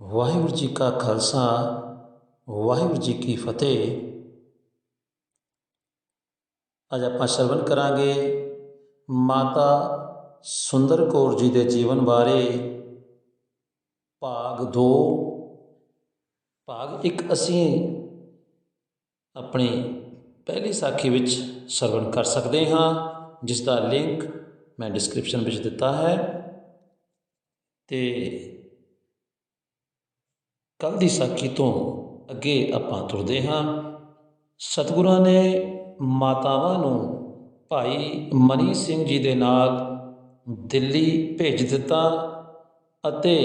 ਵਾਹਿਗੁਰੂ ਜੀ ਕਾ ਖਾਲਸਾ, ਵਾਹਿਗੁਰੂ ਜੀ ਕੀ ਫਤਿਹ। ਅੱਜ ਆਪਾਂ ਸ਼ਰਵਣ ਕਰਾਂਗੇ ਮਾਤਾ ਸੁੰਦਰ ਕੌਰ ਜੀ ਦੇ ਜੀਵਨ ਬਾਰੇ ਭਾਗ 2 ਭਾਗ 1 ਅਸੀਂ ਆਪਣੀ ਪਹਿਲੀ ਸਾਖੀ ਵਿੱਚ ਸ਼ਰਵਣ ਕਰ ਸਕਦੇ ਹਾਂ ਜਿਸ ਦਾ ਲਿੰਕ ਮੈਂ ਡਿਸਕ੍ਰਿਪਸ਼ਨ ਵਿੱਚ ਦਿੱਤਾ ਹੈ। ਤੇ ਕੱਲ ਦੀ ਸਾਖੀ ਤੋਂ ਅੱਗੇ ਆਪਾਂ ਤੁਰਦੇ ਹਾਂ। ਸਤਿਗੁਰਾਂ ਨੇ ਮਾਤਾਵਾਂ ਨੂੰ ਭਾਈ ਮਨੀ ਸਿੰਘ ਜੀ ਦੇ ਨਾਲ ਦਿੱਲੀ ਭੇਜ ਦਿੱਤਾ ਅਤੇ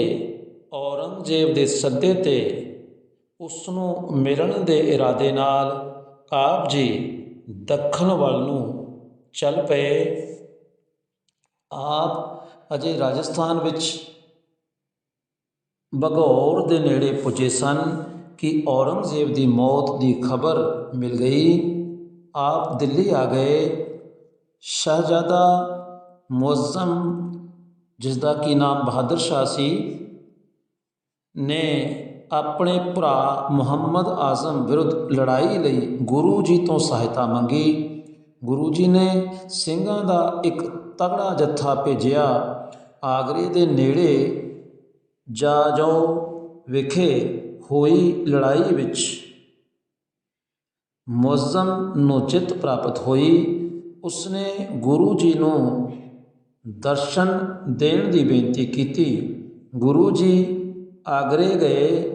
ਔਰੰਗਜ਼ੇਬ ਦੇ ਸੱਦੇ ਤੇ ਉਸ ਨੂੰ ਮਿਲਣ ਦੇ ਇਰਾਦੇ ਨਾਲ ਆਪ ਜੀ ਦੱਖਣ ਵੱਲ ਨੂੰ ਚੱਲ ਪਏ। ਆਪ ਅਜੇ ਰਾਜਸਥਾਨ ਵਿੱਚ ਬਗੌਰ ਦੇ ਨੇੜੇ ਪੁੱਜੇ ਸਨ ਕਿ ਔਰੰਗਜ਼ੇਬ ਦੀ ਮੌਤ ਦੀ ਖਬਰ ਮਿਲ ਗਈ। ਆਪ ਦਿੱਲੀ ਆ ਗਏ। ਸ਼ਹਿਜ਼ਾਦਾ ਮੁਅਜ਼ਮ ਜਿਸ ਦਾ ਕੀ ਨਾਮ ਬਹਾਦਰ ਸ਼ਾਹ ਸੀ, ਨੇ ਆਪਣੇ ਭਰਾ ਮੁਹੰਮਦ ਆਜ਼ਮ ਵਿਰੁੱਧ ਲੜਾਈ ਲਈ ਗੁਰੂ ਜੀ ਤੋਂ ਸਹਾਇਤਾ ਮੰਗੀ। ਗੁਰੂ ਜੀ ਨੇ ਸਿੰਘਾਂ ਦਾ ਇੱਕ ਤਗੜਾ ਜੱਥਾ ਭੇਜਿਆ। ਆਗਰੇ ਦੇ ਨੇੜੇ ਜਾਜੋ ਵਿਖੇ ਹੋਈ ਲੜਾਈ ਵਿੱਚ ਮੁਅੱਜ਼ਮ ਨੂੰ ਚਿੱਤ ਪ੍ਰਾਪਤ ਹੋਈ, ਉਸਨੇ ਗੁਰੂ ਜੀ ਨੂੰ ਦਰਸ਼ਨ ਦੇਣ ਦੀ ਬੇਨਤੀ ਕੀਤੀ। ਗੁਰੂ ਜੀ ਆਗਰੇ ਗਏ।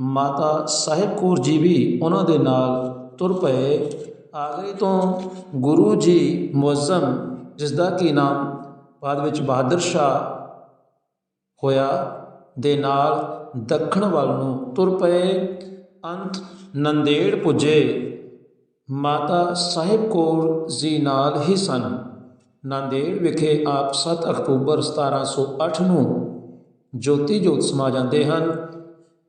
ਮਾਤਾ ਸਾਹਿਬ ਕੌਰ ਜੀ ਵੀ ਉਹਨਾਂ ਦੇ ਨਾਲ ਤੁਰ ਪਏ। ਆਗਰੇ ਤੋਂ ਗੁਰੂ ਜੀ ਮੁਅੱਜ਼ਮ ਜਿਸ ਦਾ ਕੀ ਨਾਮ ਬਾਅਦ ਵਿੱਚ ਬਹਾਦਰ ਸ਼ਾਹ ਹੋਇਆ ਦੇ ਨਾਲ ਦੱਖਣ ਵੱਲ ਨੂੰ ਤੁਰ ਪਏ। ਅੰਤ ਨੰਦੇੜ ਪੁੱਜੇ। ਮਾਤਾ ਸਾਹਿਬ ਕੌਰ ਜੀ ਨਾਲ ਹੀ ਸਨ। ਨੰਦੇੜ ਵਿਖੇ ਆਪ 7 ਅਕਤੂਬਰ 1708 ਨੂੰ ਜੋਤੀ ਜੋਤ ਸਮਾ ਜਾਂਦੇ ਹਨ।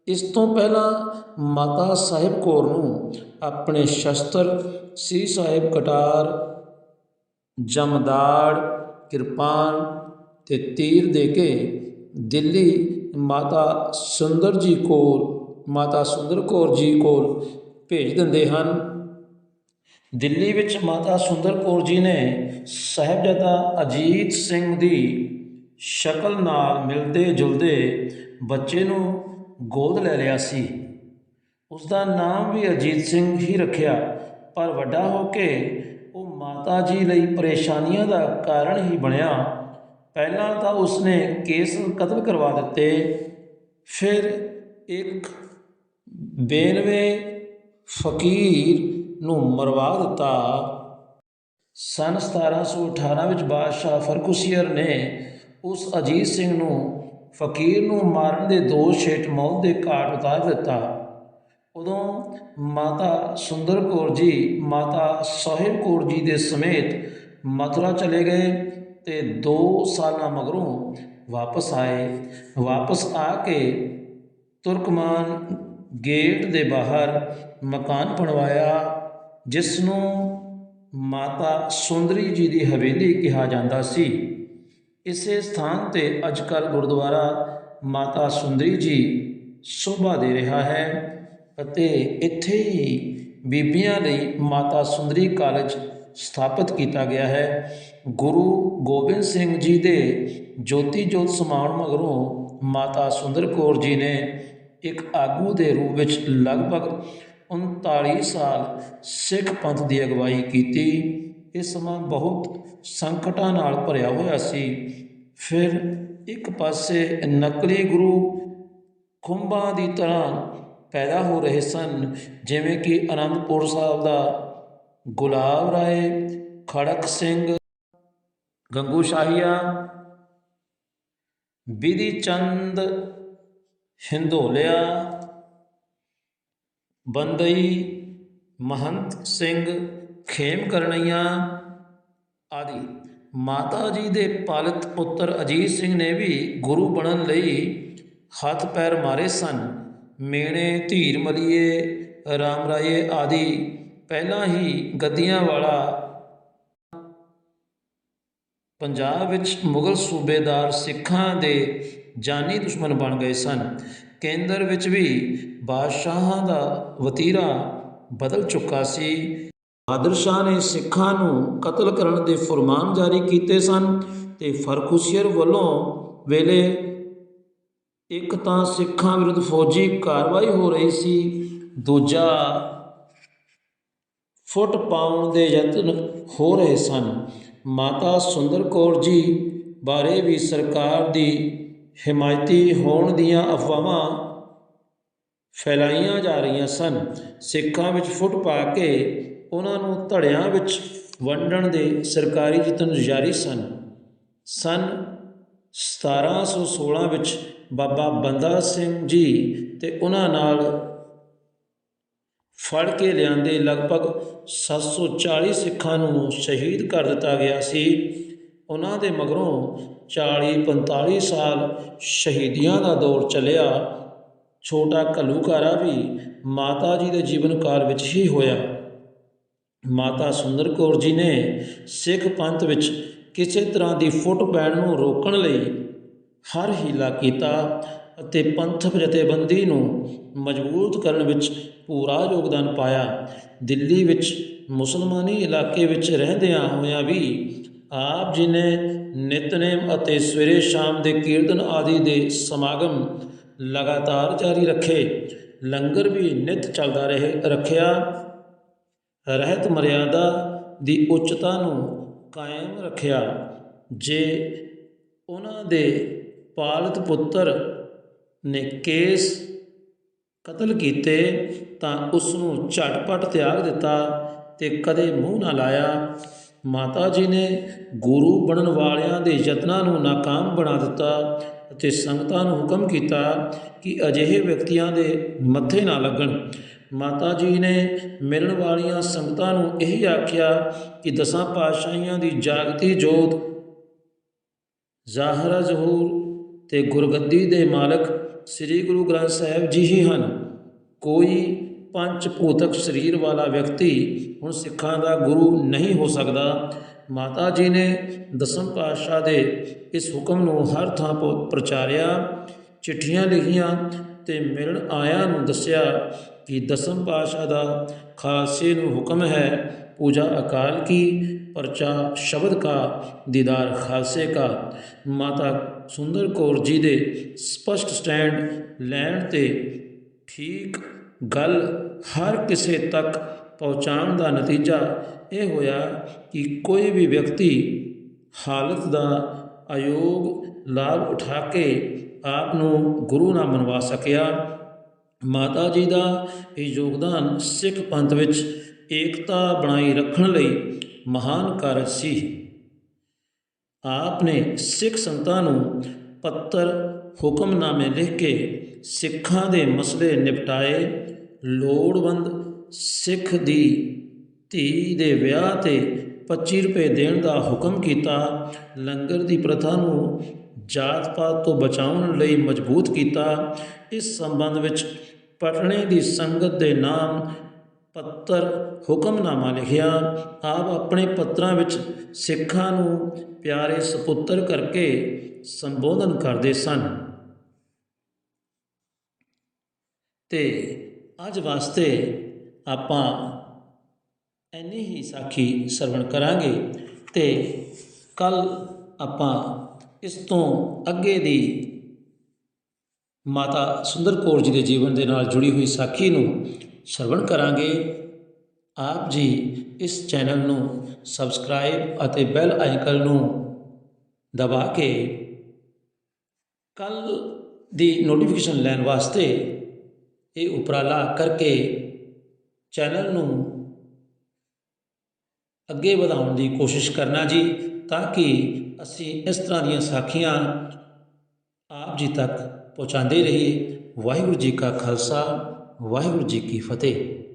ਇਸ ਤੋਂ ਪਹਿਲਾਂ ਮਾਤਾ ਸਾਹਿਬ ਕੌਰ ਨੂੰ ਆਪਣੇ ਸ਼ਸਤਰ ਸ੍ਰੀ ਸਾਹਿਬ ਕਟਾਰ, ਜਮਦਾੜ, ਕਿਰਪਾਨ ਤੇ ਤੀਰ ਦੇ ਕੇ ਦਿੱਲੀ ਮਾਤਾ ਸੁੰਦਰ ਜੀ ਕੋਲ, ਮਾਤਾ ਸੁੰਦਰ ਕੌਰ ਜੀ ਕੋਲ ਭੇਜ ਦਿੰਦੇ ਹਨ। ਦਿੱਲੀ ਵਿੱਚ ਮਾਤਾ ਸੁੰਦਰ ਕੌਰ ਜੀ ਨੇ ਸਾਹਿਬਜ਼ਾਦਾ ਅਜੀਤ ਸਿੰਘ ਦੀ ਸ਼ਕਲ ਨਾਲ ਮਿਲਦੇ ਜੁਲਦੇ ਬੱਚੇ ਨੂੰ ਗੋਦ ਲੈ ਲਿਆ ਸੀ। ਉਸ ਦਾ ਨਾਮ ਵੀ ਅਜੀਤ ਸਿੰਘ ਹੀ ਰੱਖਿਆ, ਪਰ ਵੱਡਾ ਹੋ ਕੇ ਉਹ ਮਾਤਾ ਜੀ ਲਈ ਪਰੇਸ਼ਾਨੀਆਂ ਦਾ ਕਾਰਨ ਹੀ ਬਣਿਆ। ਪਹਿਲਾਂ ਤਾਂ ਉਸਨੇ ਕੇਸ ਕਤਲ ਕਰਵਾ ਦਿੱਤੇ, ਫਿਰ ਇੱਕ ਬੇਨਵੇ ਫਕੀਰ ਨੂੰ ਮਰਵਾ ਦਿੱਤਾ। ਸਨ 1718 ਵਿੱਚ ਬਾਦਸ਼ਾਹ ਫਰਖੁਸੀਅਰ ਨੇ ਉਸ ਅਜੀਤ ਸਿੰਘ ਨੂੰ ਫਕੀਰ ਨੂੰ ਮਾਰਨ ਦੇ ਦੋਸ਼ ਹੇਠ ਮੌਤ ਦੇ ਘਾਟ ਉਤਾਰ ਦਿੱਤਾ। ਉਦੋਂ ਮਾਤਾ ਸੁੰਦਰ ਕੌਰ ਜੀ, ਮਾਤਾ ਸਾਹਿਬ ਕੌਰ ਜੀ ਦੇ ਸਮੇਤ ਮਥੁਰਾ ਚਲੇ ਗਏ। ਤੇ 2 ਸਾਲਾਂ ਮਗਰੋਂ ਵਾਪਸ ਆਏ। ਵਾਪਸ ਆ ਕੇ ਤੁਰਕਮਾਨ ਗੇਟ ਦੇ ਬਾਹਰ ਮਕਾਨ ਬਣਵਾਇਆ ਜਿਸ ਨੂੰ ਮਾਤਾ ਸੁੰਦਰੀ ਜੀ ਦੀ ਹਵੇਲੀ ਕਿਹਾ ਜਾਂਦਾ ਸੀ। ਇਸੇ ਸਥਾਨ ਤੇ ਅੱਜਕੱਲ ਗੁਰਦੁਆਰਾ ਮਾਤਾ ਸੁੰਦਰੀ ਜੀ ਸ਼ੋਭਾ ਦੇ ਰਿਹਾ ਹੈ ਅਤੇ ਇੱਥੇ ਹੀ ਬੀਬੀਆਂ ਲਈ ਮਾਤਾ ਸੁੰਦਰੀ ਕਾਲਜ ਸਥਾਪਿਤ ਕੀਤਾ ਗਿਆ ਹੈ। ਗੁਰੂ ਗੋਬਿੰਦ ਸਿੰਘ ਜੀ ਦੇ ਜੋਤੀ ਜੋਤ ਸਮਾਉਣ ਮਗਰੋਂ ਮਾਤਾ ਸੁੰਦਰ ਕੌਰ ਜੀ ਨੇ ਇੱਕ ਆਗੂ ਦੇ ਰੂਪ ਵਿੱਚ ਲਗਭਗ 39 ਸਾਲ ਸਿੱਖ ਪੰਥ ਦੀ ਅਗਵਾਈ ਕੀਤੀ। ਇਹ ਸਮਾਂ ਬਹੁਤ ਸੰਕਟਾਂ ਨਾਲ ਭਰਿਆ ਹੋਇਆ ਸੀ। ਫਿਰ ਇੱਕ ਪਾਸੇ ਨਕਲੀ ਗੁਰੂ ਖੁੰਬਾਂ ਦੀ ਤਰ੍ਹਾਂ ਪੈਦਾ ਹੋ ਰਹੇ ਸਨ, ਜਿਵੇਂ ਕਿ ਅਨੰਦਪੁਰ ਸਾਹਿਬ ਦਾ ਗੁਲਾਬ ਰਾਏ, ਖੜਕ ਸਿੰਘ, ਗੰਗੂ ਸ਼ਾਹੀਆ ਵਿਧੀ ਚੰਦ ਹਿੰਦੋਲਿਆ ਬੰਦਈ, ਮਹੰਤ ਸਿੰਘ, ਖੇਮ ਕਰਨਈਆ ਆਦਿ। ਮਾਤਾ ਜੀ ਦੇ ਪਾਲਿਤ ਪੁੱਤਰ ਅਜੀਤ ਸਿੰਘ ਨੇ ਵੀ ਗੁਰੂ ਬਣਨ ਲਈ ਹੱਥ ਪੈਰ ਮਾਰੇ ਸਨ। ਮੇਣੇ ਧੀਰ ਮਲੀਏ, ਰਾਮ ਰਾਏ ਆਦਿ। ਪਹਿਲਾਂ ਹੀ ਗੱਦੀਆਂ ਵਾਲਾ ਪੰਜਾਬ ਵਿੱਚ ਮੁਗਲ ਸੂਬੇਦਾਰ ਸਿੱਖਾਂ ਦੇ ਜਾਨੀ ਦੁਸ਼ਮਣ ਬਣ ਗਏ ਸਨ। ਕੇਂਦਰ ਵਿੱਚ ਵੀ ਬਾਦਸ਼ਾਹਾਂ ਦਾ ਵਤੀਰਾ ਬਦਲ ਚੁੱਕਾ ਸੀ। ਬਾਦਰ ਸ਼ਾਹ ਨੇ ਸਿੱਖਾਂ ਨੂੰ ਕਤਲ ਕਰਨ ਦੇ ਫਰਮਾਨ ਜਾਰੀ ਕੀਤੇ ਸਨ ਤੇ ਫਰਖੁਸ਼ੀਅਰ ਵੱਲੋਂ ਵੇਲੇ ਇੱਕ ਤਾਂ ਸਿੱਖਾਂ ਵਿਰੁੱਧ ਫੌਜੀ ਕਾਰਵਾਈ ਹੋ ਰਹੀ ਸੀ, ਦੂਜਾ ਫੁੱਟ ਪਾਉਣ ਦੇ ਯਤਨ ਹੋ ਰਹੇ ਸਨ। ਮਾਤਾ ਸੁੰਦਰ ਕੌਰ ਜੀ ਬਾਰੇ ਵੀ ਸਰਕਾਰ ਦੀ ਹਮਾਇਤੀ ਹੋਣ ਦੀਆਂ ਅਫਵਾਹਾਂ ਫੈਲਾਈਆਂ ਜਾ ਰਹੀਆਂ ਸਨ। ਸਿੱਖਾਂ ਵਿੱਚ ਫੁੱਟ ਪਾ ਕੇ ਉਹਨਾਂ ਨੂੰ ਧੜਿਆਂ ਵਿੱਚ ਵੰਡਣ ਦੇ ਸਰਕਾਰੀ ਯਤਨ ਜਾਰੀ ਸਨ। ਸਨ 1716 ਵਿੱਚ ਬਾਬਾ ਬੰਦਾ ਸਿੰਘ ਜੀ ਤੇ ਉਹਨਾਂ ਨਾਲ ਫੜ ਕੇ ਲਿਆਂਦੇ। ਲਗਭਗ 740 ਸਿੱਖਾਂ ਨੂੰ ਸ਼ਹੀਦ ਕਰ ਦਿੱਤਾ ਗਿਆ ਸੀ। ਉਹਨਾਂ ਦੇ ਮਗਰੋਂ 40 45 ਸਾਲ ਸ਼ਹੀਦੀਆਂ ਦਾ ਦੌਰ ਚੱਲਿਆ। ਛੋਟਾ ਘੱਲੂਘਾਰਾ ਵੀ ਮਾਤਾ ਜੀ ਦੇ ਜੀਵਨ ਕਾਲ ਵਿੱਚ ਹੀ ਹੋਇਆ। ਮਾਤਾ ਸੁੰਦਰ ਕੌਰ ਜੀ ਨੇ ਸਿੱਖ ਪੰਥ ਵਿੱਚ ਕਿਸੇ ਤਰ੍ਹਾਂ ਦੀ ਫੁੱਟ ਪੈਣ ਨੂੰ ਰੋਕਣ ਲਈ ਹਰ ਹੀਲਾ ਕੀਤਾ। ਅਤੇ ਪੰਥਕ ਜਥੇਬੰਦੀ ਨੂੰ ਮਜ਼ਬੂਤ ਕਰਨ ਵਿੱਚ ਪੂਰਾ ਯੋਗਦਾਨ ਪਾਇਆ। ਦਿੱਲੀ ਵਿੱਚ ਮੁਸਲਮਾਨੀ ਇਲਾਕੇ ਵਿੱਚ ਰਹਿੰਦਿਆਂ ਹੋਇਆਂ ਵੀ ਆਪ ਜੀ ਨੇ ਨਿਤਨੇਮ ਅਤੇ ਸਵੇਰੇ ਸ਼ਾਮ ਦੇ ਕੀਰਤਨ ਆਦਿ ਦੇ ਸਮਾਗਮ ਲਗਾਤਾਰ ਜਾਰੀ ਰੱਖੇ। ਲੰਗਰ ਵੀ ਨਿਤ ਚੱਲਦਾ ਰਹੇ, ਰੱਖਿਆ। ਰਹਿਤ ਮਰਿਆਦਾ ਦੀ ਉੱਚਤਾ ਨੂੰ ਕਾਇਮ ਰੱਖਿਆ। ਜੇ ਉਹਨਾਂ ਦੇ ਪਾਲਤ ਪੁੱਤਰ ਨੇ ਕੇਸ ਕਤਲ ਕੀਤੇ ਤਾਂ ਉਸ ਨੂੰ ਝਟਪਟ ਤਿਆਗ ਦਿੱਤਾ ਤੇ ਕਦੇ ਮੂੰਹ ਨਾ ਲਾਇਆ। ਮਾਤਾ ਜੀ ਨੇ ਗੁਰੂ ਬਣਨ ਵਾਲਿਆਂ ਦੇ ਯਤਨਾਂ ਨੂੰ ਨਾਕਾਮ ਬਣਾ ਦਿੱਤਾ ਅਤੇ ਸੰਗਤਾਂ ਨੂੰ ਹੁਕਮ ਕੀਤਾ ਕਿ ਅਜਿਹੇ ਵਿਅਕਤੀਆਂ ਦੇ ਮੱਥੇ ਨਾ ਲੱਗਣ। ਮਾਤਾ ਜੀ ਨੇ ਮਿਲਣ ਵਾਲੀਆਂ ਸੰਗਤਾਂ ਨੂੰ ਇਹ ਆਖਿਆ ਕਿ ਦਸਾਂ ਪਾਤਸ਼ਾਹੀਆਂ ਦੀ ਜਾਗਤੀ ਜੋਤ ਜ਼ਾਹਰਾ ਜ਼ਹੂਰ ਤੇ ਗੁਰਗੱਦੀ ਦੇ ਮਾਲਕ ਸ੍ਰੀ ਗੁਰੂ ਗ੍ਰੰਥ ਸਾਹਿਬ ਜੀ ਹੀ ਹਨ। ਕੋਈ ਪੰਜ ਭੂਤਕ ਸਰੀਰ ਵਾਲਾ ਵਿਅਕਤੀ ਹੁਣ ਸਿੱਖਾਂ ਦਾ ਗੁਰੂ ਨਹੀਂ ਹੋ ਸਕਦਾ। ਮਾਤਾ ਜੀ ਨੇ ਦਸਮ ਪਾਤਸ਼ਾਹ ਦੇ ਇਸ ਹੁਕਮ ਨੂੰ ਹਰ ਥਾਂ ਪ- ਪ੍ਰਚਾਰਿਆ, ਚਿੱਠੀਆਂ ਲਿਖੀਆਂ ਤੇ ਮਿਲਣ ਆਇਆਂ ਨੂੰ ਦੱਸਿਆ ਕਿ ਦਸਮ ਪਾਤਸ਼ਾਹ ਦਾ ਖਾਲਸੇ ਨੂੰ ਹੁਕਮ ਹੈ ਪੂਜਾ ਅਕਾਲ ਕੀ, ਪਰਚਾ ਸ਼ਬਦ ਕਾ, ਦੀਦਾਰ ਖਾਲਸੇ ਕਾ। ਮਾਤਾ ਸੁੰਦਰ ਕੌਰ ਜੀ ਦੇ ਸਪਸ਼ਟ ਸਟੈਂਡ ਲੈਣ ਤੇ ਠੀਕ ਗੱਲ ਹਰ ਕਿਸੇ ਤੱਕ ਪਹੁੰਚਾਉਣ ਦਾ ਨਤੀਜਾ ਇਹ ਹੋਇਆ ਕਿ ਕੋਈ ਵੀ ਵਿਅਕਤੀ ਹਾਲਤ ਦਾ ਅਯੋਗ ਲਾਭ ਉਠਾ ਕੇ ਆਪ ਨੂੰ ਗੁਰੂ ਨਾ ਮਨਵਾ ਸਕਿਆ। ਮਾਤਾ ਜੀ ਦਾ ਇਹ ਯੋਗਦਾਨ ਸਿੱਖ ਪੰਥ ਵਿੱਚ ਏਕਤਾ ਬਣਾਈ ਰੱਖਣ ਲਈ ਮਹਾਨ ਕਾਰਜ ਸੀ। ਆਪ ਨੇ ਸਿੱਖ ਸੰਤਾਂ ਨੂੰ ਪੱਤਰ ਹੁਕਮਨਾਮੇ ਲਿਖ ਕੇ ਸਿੱਖਾਂ ਦੇ ਮਸਲੇ ਨਿਪਟਾਏ। ਲੋੜਵੰਦ ਸਿੱਖ ਦੀ ਧੀ ਦੇ ਵਿਆਹ ਤੇ 25 ਰੁਪਏ ਦੇਣ ਦਾ ਹੁਕਮ ਕੀਤਾ, ਲੰਗਰ ਦੀ ਪ੍ਰਥਾ ਨੂੰ ਜਾਤ ਪਾਤ ਤੋਂ ਬਚਾਉਣ ਲਈ ਮਜ਼ਬੂਤ ਕੀਤਾ। ਇਸ ਸੰਬੰਧ ਵਿੱਚ ਪਟਣੇ ਦੀ ਸੰਗਤ ਦੇ ਨਾਮ ਪੱਤਰ ਹੁਕਮਨਾਮਾ ਲਿਖਿਆ। ਆਪ ਆਪਣੇ ਪੱਤਰਾਂ ਵਿੱਚ ਸਿੱਖਾਂ ਨੂੰ ਪਿਆਰੇ ਸੁਪੁੱਤਰ ਕਰਕੇ ਸੰਬੋਧਨ ਕਰਦੇ ਸਨ। ਤੇ ਅੱਜ ਵਾਸਤੇ ਆਪਾਂ ਐਨੀ ਹੀ ਸਾਖੀ ਸਰਵਣ ਕਰਾਂਗੇ ਤੇ ਕੱਲ ਆਪਾਂ ਇਸ ਤੋਂ ਅੱਗੇ ਦੀ ਮਾਤਾ ਸੁੰਦਰ ਕੌਰ ਜੀ ਦੇ ਜੀਵਨ ਦੇ ਨਾਲ ਜੁੜੀ ਹੋਈ ਸਾਖੀ ਨੂੰ ਸਰਵਣ ਕਰਾਂਗੇ। ਆਪ ਜੀ ਇਸ ਚੈਨਲ ਨੂੰ ਸਬਸਕ੍ਰਾਈਬ ਅਤੇ ਬੈਲ ਆਈਕਨ ਨੂੰ ਦਬਾ ਕੇ ਕੱਲ ਦੀ ਨੋਟੀਫਿਕੇਸ਼ਨ ਲੈਣ ਵਾਸਤੇ ਇਹ ਉਪਰਾਲਾ ਕਰਕੇ ਚੈਨਲ ਨੂੰ ਅੱਗੇ ਵਧਾਉਣ ਦੀ ਕੋਸ਼ਿਸ਼ ਕਰਨਾ ਜੀ, ਤਾਂ ਕਿ ਅਸੀਂ ਇਸ ਤਰ੍ਹਾਂ ਦੀਆਂ ਸਾਖੀਆਂ ਆਪ ਜੀ ਤੱਕ ਪਹੁੰਚਾਉਂਦੇ ਰਹੀਏ। ਵਾਹਿਗੁਰੂ ਜੀ ਕਾ ਖਾਲਸਾ, ਵਾਹਿਗੁਰੂ ਜੀ ਕੀ ਫਤਿਹ।